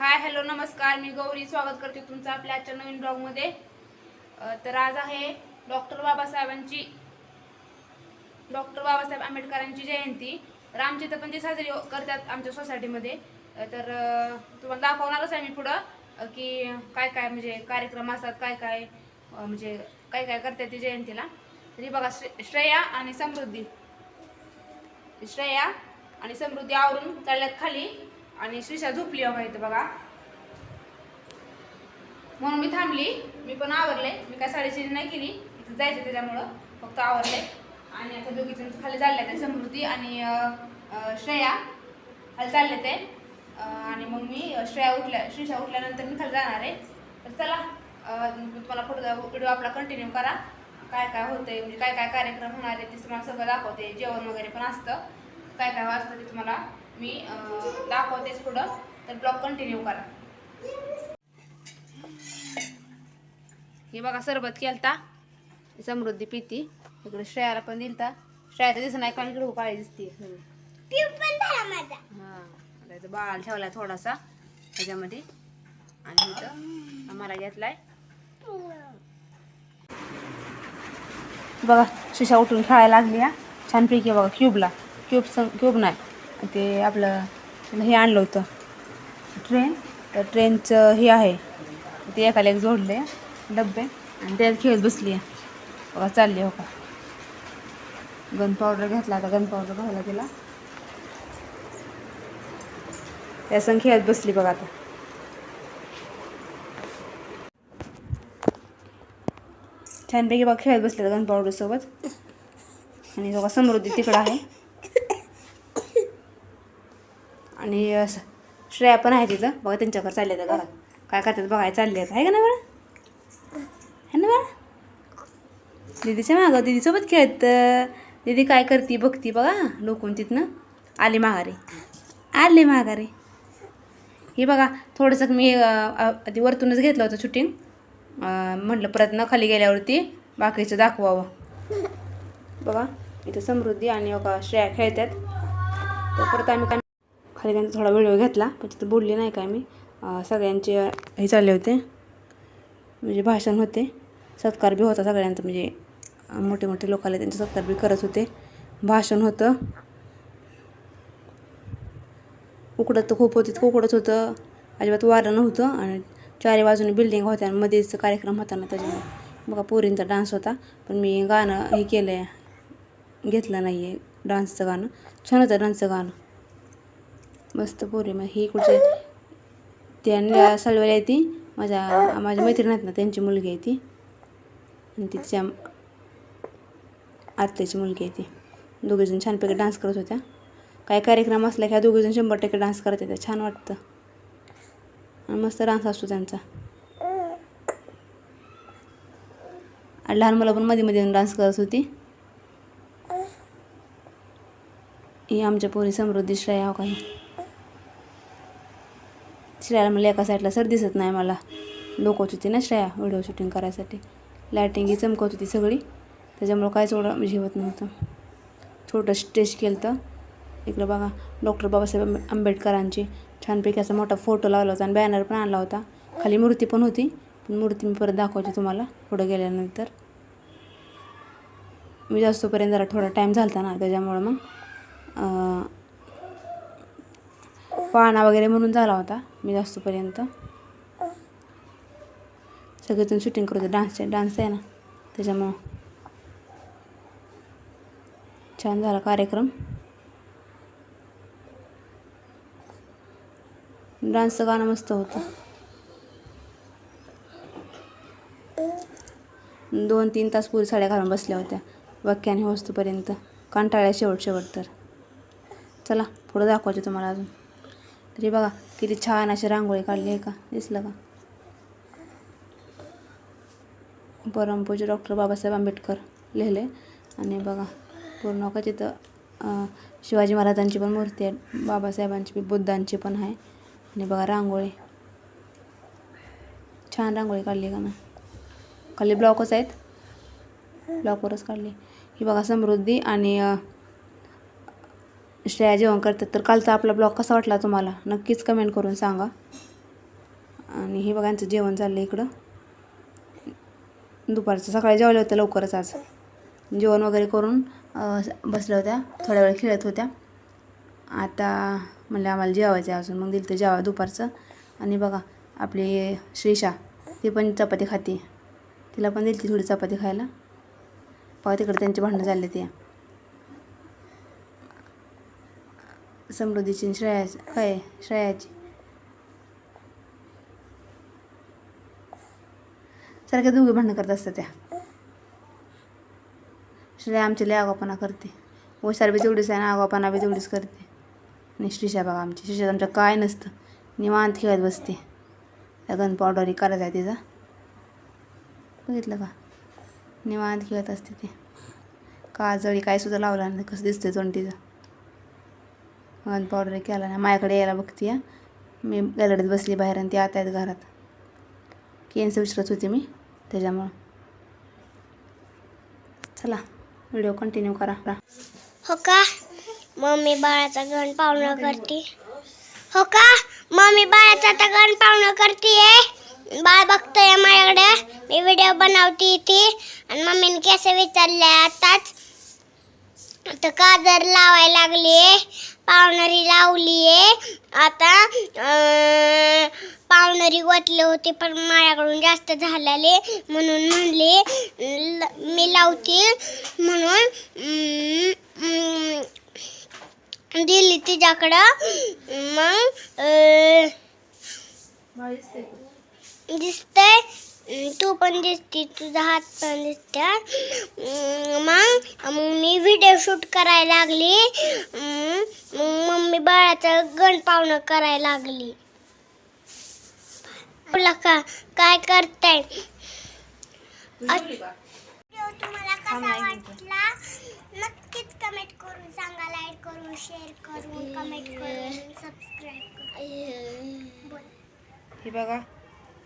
Hi hello नमस्कार. मी गौरी. स्वागत करते तुमचं आपल्या आजच्या नवीन ब्लॉगमध्ये. तर आज आहे डॉक्टर बाबासाहेबांची डॉक्टर बाबासाहेब आंबेडकरांची जयंती. तर आमच्या इथं पण ते साजरी हो- करतात आमच्या सोसायटीमध्ये. तर तुम्हाला दाखवणारच आहे मी पुढं की काय काय म्हणजे कार्यक्रम असतात काय काय म्हणजे काय काय करतात ते जयंतीला. तरी बघा श्रे- श्रेया आणि समृद्धी. श्रेया आणि समृद्धी आवरून चालल्यात खाली. आणि श्रीषा झोपली बघा इथं बघा. म्हणून मी थांबली. मी पण आवरले. मी काय साडेची नाही केली. इथं जायचं त्याच्यामुळं. फक्त आवरले. आणि आता दोघीजण खाली चालले ते समृद्धी आणि श्रेया. खाली चालले ते. आणि मग मी श्रेया उठल्या श्रीषा उठल्यानंतर मी खाली जाणार आहे. तर चला मी तुम्हाला फोटो व्हिडिओ आपला कंटिन्यू करा. काय काय होतंय म्हणजे काय काय कार्यक्रम होणार आहे ते तुम्हाला सगळं दाखवते. जेवण वगैरे पण असतं. काय काय असतं ते तुम्हाला मी दाखवतेच पुढं तर ब्लॉग कंटिन्यू करा. हे बघा सरबत केलता. समृद्धी पिती. इकडे श्रेयाला पण दिलता. श्रेयाचं दिसत नाही कारण इकडे काळी दिसते हा बाळ ठेवलाय थोडासा त्याच्यामध्ये. आणि इथं आम्हाला घेतलाय. बघा शिशा उठून खेळायला लागली हा. छानपैकी बघा क्यूबला क्यूब क्यूब नाही. ते आपलं हे आणलं होतं. ट्रेन? तर ट्रेनचं हे आहे. ते एकाला एक जोडले डब्बे आणि त्यात खेळत बसली आहे. बघा चालली हो का गन पावडर घेतला आता गन पावडर घालायला तिला. त्या संग खेळत बसली बघा आता. छानपैकी बघा खेळत बसले गन पावडर सोबत. आणि बघा समृद्धी तिकडं आहे. आणि असं श्रेया पण आहे तिथं. बघा त्यांच्याकडे चालले तर घरात. काय करतात बघाय चालले आहेत. आहे का ना बाळा है ना बाळा? दीदीच्या मागं दीदीसोबत खेळत दीदी काय करते बघती बघा लोकून तिथनं. आली माघारी. आले माघारी. हे बघा थोडंसं मी आधी वरतूनच घेतलं होतं शूटिंग म्हटलं परत न खाली गेल्यावरती बाकीचं दाखवावं. बघा इथं समृद्धी आणि बघा श्रेया खेळतात. तर परत आम्ही काय खाली त्यांचा थोडा व्हिडिओ घेतला पण तिथं बोलली नाही काय मी. सगळ्यांचे हे चालले होते. म्हणजे भाषण होते. सत्कार बी होता सगळ्यांचं म्हणजे मोठे मोठे लोक आले त्यांचे सत्कार बी करत होते. भाषण होतं. उकडत तर खूप होती कुकडंच होतं. अजिबात वारं नव्हतं आणि चारी बाजूने बिल्डिंग होत्या आणि मध्येच कार्यक्रम होता ना त्याच्यामुळे बघा पोरींचा डान्स होता पण मी गाणं हे केलं आहे घेतलं नाही आहे डान्सचं गाणं. छान होतं डान्सचं गाणं. मस्त पोरी. मग ही कुठे? त्या सळवायला आहे ती. माझ्या माझ्या मैत्रीण आहेत ना त्यांची मुलगी आहे ती. आणि तिच्या आत्याची मुलगी आहे ती. दोघीजण छानपैकी डान्स करत होत्या. काही कार्यक्रम असला की ह्या दोघीजण शंभर टक्के डान्स करत होत्या छान वाटतं. आणि मस्त डान्स असतो त्यांचा. आणि लहान मुलं पण मध्ये मध्ये डान्स करत होती. ही आमच्या पोरी समृद्धी श्रेया हो काही श्रेयाला मला एका साईडला सर दिसत नाही मला. लोकवत होती ना श्रेया व्हिडिओ शूटिंग करायसाठी. लायटिंग ही होती सगळी. त्याच्यामुळं काहीच एवढं म्हणजे होत नव्हतं. छोटं स्टेज केलं तर इकडं बघा डॉक्टर बाबासाहेब आंबे- आंबेडकरांची छानपैकी असा मोठा फोटो लावला होता आणि बॅनर पण आणला होता. खाली मूर्ती पण होती पण मूर्ती मी परत दाखवते तुम्हाला पुढं गेल्यानंतर. मी जास्तपर्यंत जरा थोडा टाईम झाला ना त्याच्यामुळं मग पाळणा वगैरे म्हणून झाला होता मी जास्तपर्यंत. सगळेजण शूटिंग करत होते डान्सचे डान्स आहे ना त्याच्यामुळं. छान झाला कार्यक्रम. डान्सचं गाणं मस्त होतं. दोन तीन तास पुरी साड्या घालून बसल्या होत्या वाक्याने वस्तूपर्यंत. कंटाळ्या शेवट शेवट तर. चला पुढं दाखवायचे तुम्हाला अजून. तरी बघा किती छान अशी रांगोळी काढली आहे का? दिसलं का? परमपूज डॉक्टर बाबासाहेब आंबेडकर लिहिले. आणि बघा पूर्ण का तिथं शिवाजी महाराजांची पण मूर्ती आहे बाबासाहेबांची बी बुद्धांची पण आहे. आणि बघा रांगोळी. छान रांगोळी काढली का ना खाली ब्लॉकच आहेत. ब्लॉकवरच काढली. ही बघा समृद्धी आणि श्रेया जेवण करतात तर कालचा आपला ब्लॉग कसा वाटला तुम्हाला? नक्कीच कमेंट करून सांगा. आणि हे बघा यांचं जेवण चाललं इकडं. दुपारचं सकाळी जेवलं होतं लवकरच आज. जेवण वगैरे करून बसल्या होत्या. थोड्या वेळ खेळत होत्या. आता म्हणलं आम्हाला जेवायचं आहे अजून. मग दिलं तर जेवा दुपारचं. आणि बघा आपली श्रीषा ती पण चपाती खाते. तिला पण दिली थोडी चपाती खायला. बघा तिकडे त्यांचे भांडणं चालले ते समृद्धीची आणि श्रेयाची होय श्रेयाची. सारख्या दोघी भांडणं करत असतात त्या. श्रेया आमची लय आगापणा करते. हुशार बी तेवढीच आहे ना आगापणा बी तेवढीच करते. आणि श्रीषा बघा आमची. श्रीषा आमच्या काय नसतं. निवांत खेळत बसते. त्या गन पावडरी करायचा आहे तिचा बघितलं का? निवांत खेळत असते ते. काजळी काय सुद्धा लावला नाही. कसं दिसतंय तोंड तिचं गन पावडर केला नाही. माझ्याकडे यायला बघते मी गॅलरीत बसली बाहेर आणि ती आता आहेत घरात. केन्स विचारत होते मी त्याच्यामुळं. चला व्हिडिओ कंटिन्यू करा. हो का? मम्मी बाळाचा गण पावणं करते. हो का? मम्मी बाळाचा आता गण पावणं करते बाळ बघतोय माझ्याकडे. मी व्हिडिओ बनवते ती. आणि मम्मीने केस विचारले आताच. आता काजर लावायला लागली पावणरी लावली आहे. आता पावणरी वतले होते पण माझ्याकडून जास्त झालेले म्हणून म्हणले मी लावते म्हणून दिली तिच्याकडं. मग दिसतंय. तू पण दिसते तुझा हात पण दिसते अं, मग मग मी व्हिडिओ शूट करायला लागली. मग मम्मी बाळाचं गण पावणं करायला लागली. बोला का काय करताय? तुम्हाला कसा वाटला? नक्कीच कमेंट करून सांगा लाईक करून शेअर करून कमेंट करून सबस्क्राईब करून. बोल. हे बघा.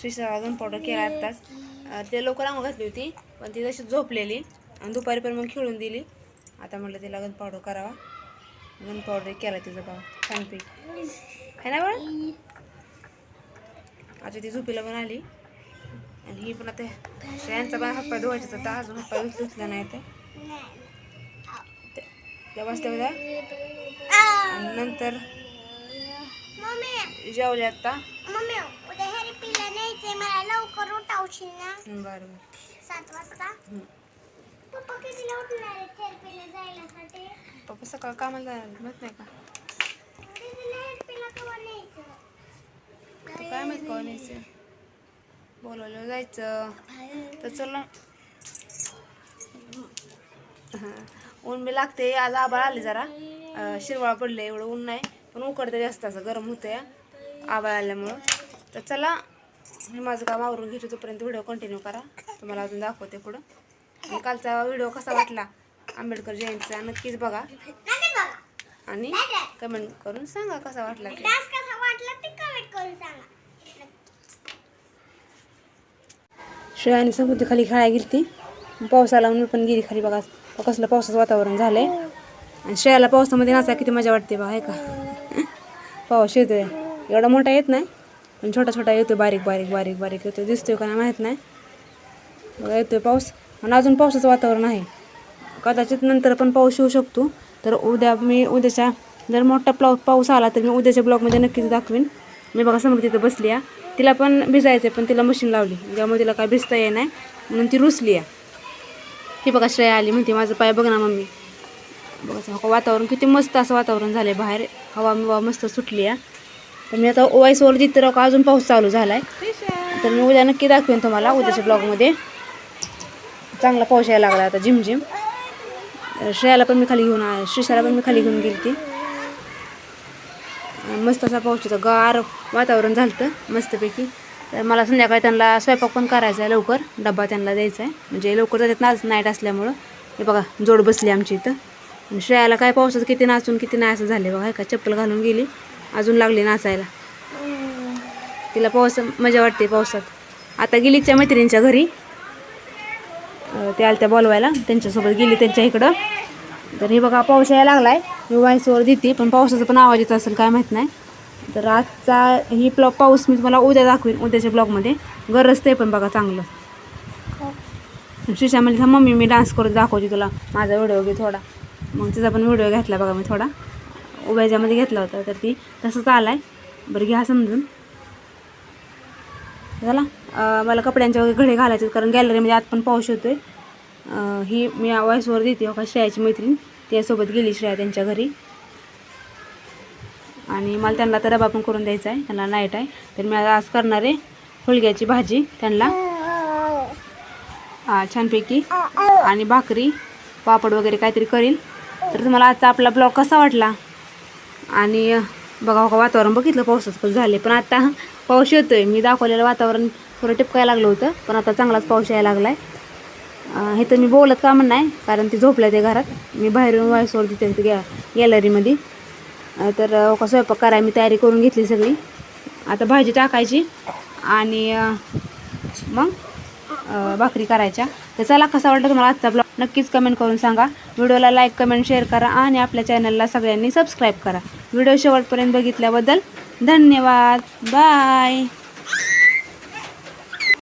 श्रीषा गन पावडर केला आत्ताच. ते लवकर आंघोळ घातली होती पण ती तशी झोपलेली आणि दुपारी पण मग खेळून दिली. आता म्हटलं तिला गन पावडर करावा. गन पावडर केला तिचं बाबा छानपैकी है ना बाळ? आता ती झोपीला पण आली. आणि ही पण आता श्रेयांचा पण हातपाय धुवायचे तर अजून हातपाय धुतला नाही ते बसल्या होत्या. आणि नंतर जेवले आता उठावशील ना बरं. सात वाजता. पप्पा कितीला उठणार थेरपीला जायलासाठी पप्पा सकाळ कामाला जाणार माहीत नाही का? दीदीला हेरिपीला केव्हा न्यायचं? तर काय माहीत कोण यायचं बोलवलं जायचं. तर चला. हां. ऊन बी लागते आज आबाळ आले जरा. अं, शिरवाळ पडले एवढं ऊन नाही. पण उकडते जास्त असं गरम होतं या आबाळ आल्यामुळं. तर चला. मी माझं काम आवरून घेतो तोपर्यंत व्हिडिओ कंटिन्यू करा. तुम्हाला अजून दाखवते पुढं. आणि कालचा व्हिडिओ कसा वाटला? आंबेडकर जयंतीचा नक्कीच बघा. आणि कमेंट करून सांगा कसा वाटला ते. डान्स कसा वाटला ते कमेंट करून सांगा. श्रेया आणि समृद्धी खाली खेळायला गेली ती. पाऊस आला म्हणून पण गेली खाली बघा. कसलं पावसाचं वातावरण झालंय. आणि श्रेयाला पावसामध्ये नाचा किती मजा वाटते बघा आहे का? पाऊस येतोय. एवढा मोठा येत नाही. पण छोटा छोटा येतो बारीक बारीक बारीक बारीक येतो दिसतोय का नाही माहीत नाही. बघा येतोय पाऊस. आणि अजून पावसाचं वातावरण आहे. कदाचित नंतर पण पाऊस येऊ शकतो. तर उद्या मी उद्याच्या जर मोठा प्लॉ पाऊस आला तर मी उद्याच्या ब्लॉगमध्ये नक्कीच दाखवीन. मी बघा समोर तिथं बसली आहे. तिला पण भिजायचं पण तिला मशीन लावली. ज्यामुळे तिला काय भिजता येणार नाही. म्हणून ती रुसली आहे. ही बघा श्रेया आली म्हणते माझं पाय बघ ना मम्मी. बघा वातावरण किती मस्त असं वातावरण झालं आहे बाहेर. हवा मिवा मस्त सुटली आहे. तर मी आता ओवाईसवर जिथे राहू का अजून पाऊस चालू झाला आहे तर मी उद्या नक्की दाखवेन तुम्हाला उद्याच्या ब्लॉगमध्ये चांगला पाऊस यायला लागला आता झिमझिम. झिम श्रेयाला पण मी खाली घेऊन आ श्रीशाला पण मी खाली घेऊन गेली ती मस्त असा पाऊस होता गार वातावरण झालं तर मस्तपैकी. तर मला संध्याकाळी त्यांना स्वयंपाक पण करायचा आहे लवकर डब्बा त्यांना द्यायचा आहे. म्हणजे लवकर जातात नाच नाईट असल्यामुळं. हे बघा जोड बसली आमची इथं. श्रेयाला काय पावसाचं किती नाचून किती नाही असं झाले बघा हे का चप्पल घालून गेली. अजून लागली नाचायला. तिला पाऊस मजा वाटते पावसात. आता गेली त्या मैत्रिणीच्या घरी. ते आल्या त्या बोलवायला. त्यांच्यासोबत गेली त्यांच्या इकडं. तर हे बघा पाऊस यायला लागलाय. मी वाईसवर देते पण पावसाचा पण आवाज येत असेल काय माहीत नाही. तर आजचा ही ब्लॉग पाऊस मी तुम्हाला उद्या दाखवीन उद्याच्या ब्लॉगमध्ये. गरजते पण बघा चांगलं. शिशा म्हणजे मम्मी मी डान्स करून दाखवते तुला. माझा व्हिडिओ घे थोडा. मग तिचा पण व्हिडिओ घेतला बघा मी थोडा. उभ्याच्यामध्ये घेतला होता तर ती तसंच आलाय. बरं घ्या समजून. झाला मला कपड्यांच्या वगैरे घडे घालायचे आहेत, कारण गॅलरीमध्ये आत पण पाऊस होतो आहे ही मी वॉईसवर देते हो का श्रेयाची मैत्रीण. त्यासोबत गेली श्रेया त्यांच्या घरी. आणि मला त्यांना तर डबा पण करून द्यायचा आहे त्यांना नाईट आहे. तर मी आज करणार आहे फुलग्याची भाजी त्यांना. छानपैकी. आणि भाकरी पापड वगैरे काहीतरी करील तर तुम्हाला आजचा आपला ब्लॉग कसा वाटला? आणि बघा हो का वातावरण बघितलं पावसाचं पण झाले पण आता पाऊस येतो आहे मी दाखवलेलं वातावरण थोडं टिपकायला लागलं होतं पण आता चांगलाच पाऊस यायला लागला आहे हे तर मी बोलत का म्हणणं आहे कारण ते झोपलं ते घरात. मी बाहेरून वायसवर तिथे गॅ गॅलरीमध्ये. तर अं, का स्वयंपाक करायला मी तयारी करून घेतली सगळी. आता भाजी टाकायची आणि मग भाकरी करायच्या. तर चला कसा वाटलं तुम्हाला आजचा ब्लॉग? नक्कीच कमेंट करून सांगा. व्हिडिओला लाईक कमेंट शेअर करा आणि आपल्या चॅनलला सगळ्यांनी सबस्क्राईब करा. व्हिडिओ शेवटपर्यंत बघितल्याबद्दल धन्यवाद. बाय